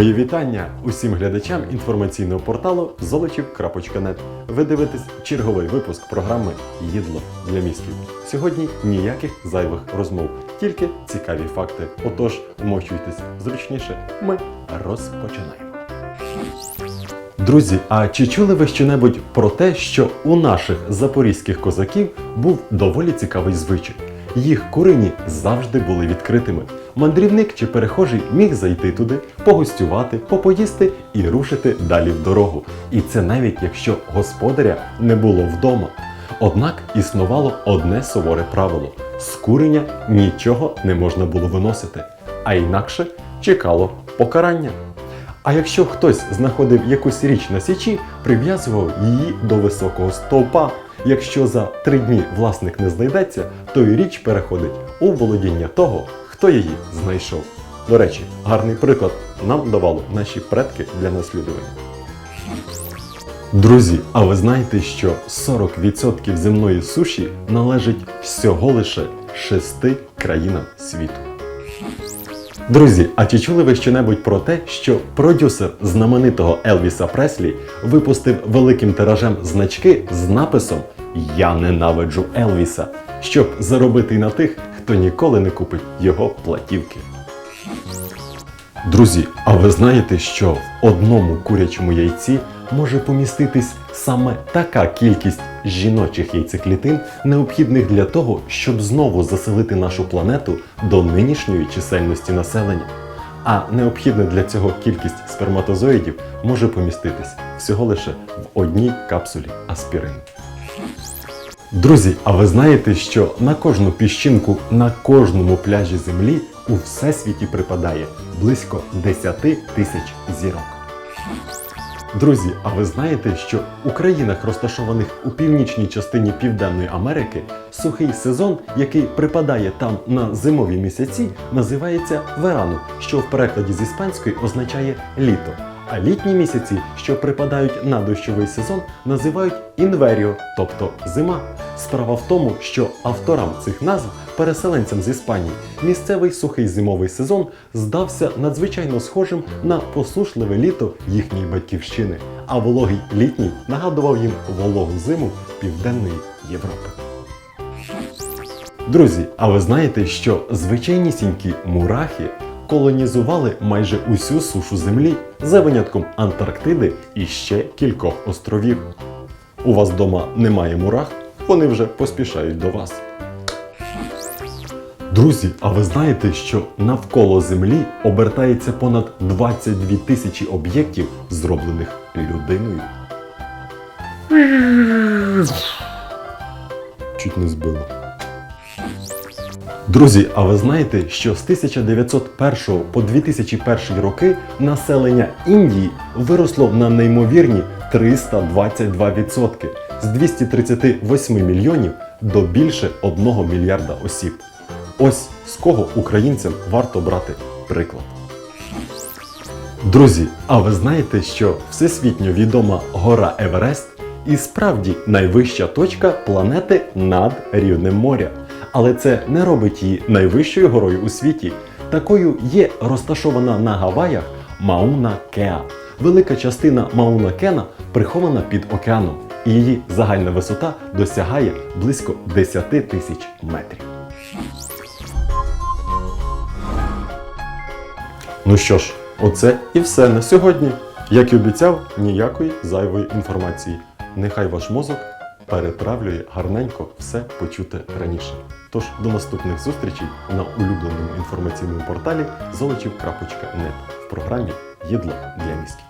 Мої вітання усім глядачам інформаційного порталу золочів.нет. Ви дивитесь черговий випуск програми Їдло для мізків. Сьогодні ніяких зайвих розмов, тільки цікаві факти. Отож, вмощуйтесь зручніше. Ми розпочинаємо. Друзі, а чи чули ви щонебудь про те, що у наших запорізьких козаків був доволі цікавий звичай? Їх курині завжди були відкритими. Мандрівник чи перехожий міг зайти туди, погостювати, попоїсти і рушити далі в дорогу. І це навіть якщо господаря не було вдома. Однак існувало одне суворе правило: з куреня нічого не можна було виносити, а інакше чекало покарання. А якщо хтось знаходив якусь річ на січі, прив'язував її до високого стовпа. Якщо за три дні власник не знайдеться, то й річ переходить у володіння того, хто її знайшов. До речі, гарний приклад нам давали наші предки для наслідування. Друзі, а ви знаєте, що 40% земної суші належить всього лише шести країнам світу. Друзі, а чи чули ви щонебудь про те, що продюсер знаменитого Елвіса Преслі випустив великим тиражем значки з написом Я ненавиджу Елвіса, щоб заробити на тих, хто ніколи не купить його платівки. Друзі, а ви знаєте, що в одному курячому яйці може поміститись саме така кількість жіночих яйцеклітин, необхідних для того, щоб знову заселити нашу планету до нинішньої чисельності населення. А необхідна для цього кількість сперматозоїдів може поміститись всього лише в одній капсулі аспірину. Друзі, а ви знаєте, що на кожну піщинку на кожному пляжі землі у всесвіті припадає близько 10 тисяч зірок. Друзі, а ви знаєте, що у країнах, розташованих у північній частині Південної Америки, сухий сезон, який припадає там на зимові місяці, називається верану, що в перекладі з іспанської означає літо. А літні місяці, що припадають на дощовий сезон, називають інверіо, тобто зима. Справа в тому, що авторам цих назв, переселенцям з Іспанії, місцевий сухий зимовий сезон здався надзвичайно схожим на посушливе літо їхньої батьківщини, а вологий літній нагадував їм вологу зиму Південної Європи. Друзі, а ви знаєте, що звичайнісінькі мурахи колонізували майже усю сушу землі за винятком Антарктиди і ще кількох островів. У вас вдома немає мурах, вони вже поспішають до вас. Друзі, а ви знаєте, що навколо Землі обертається понад 22 тисячі об'єктів, зроблених людиною? Чуть не збило. Друзі, а ви знаєте, що з 1901 по 2001 роки населення Індії виросло на неймовірні 322% з 238 мільйонів до більше 1 мільярда осіб. Ось з кого українцям варто брати приклад. Друзі, а ви знаєте, що всесвітньо відома гора Еверест і справді найвища точка планети над рівнем моря. Але це не робить її найвищою горою у світі. Такою є розташована на Гаваях Мауна Кеа. Велика частина Мауна Кена прихована під океаном, і її загальна висота досягає близько 10 тисяч метрів. Ну що ж, оце і все на сьогодні. Як і обіцяв, ніякої зайвої інформації. Нехай ваш мозок перетравлює гарненько все почуте раніше. Тож до наступних зустрічей на улюбленому інформаційному порталі золочів.нет в програмі Єдло для мізків.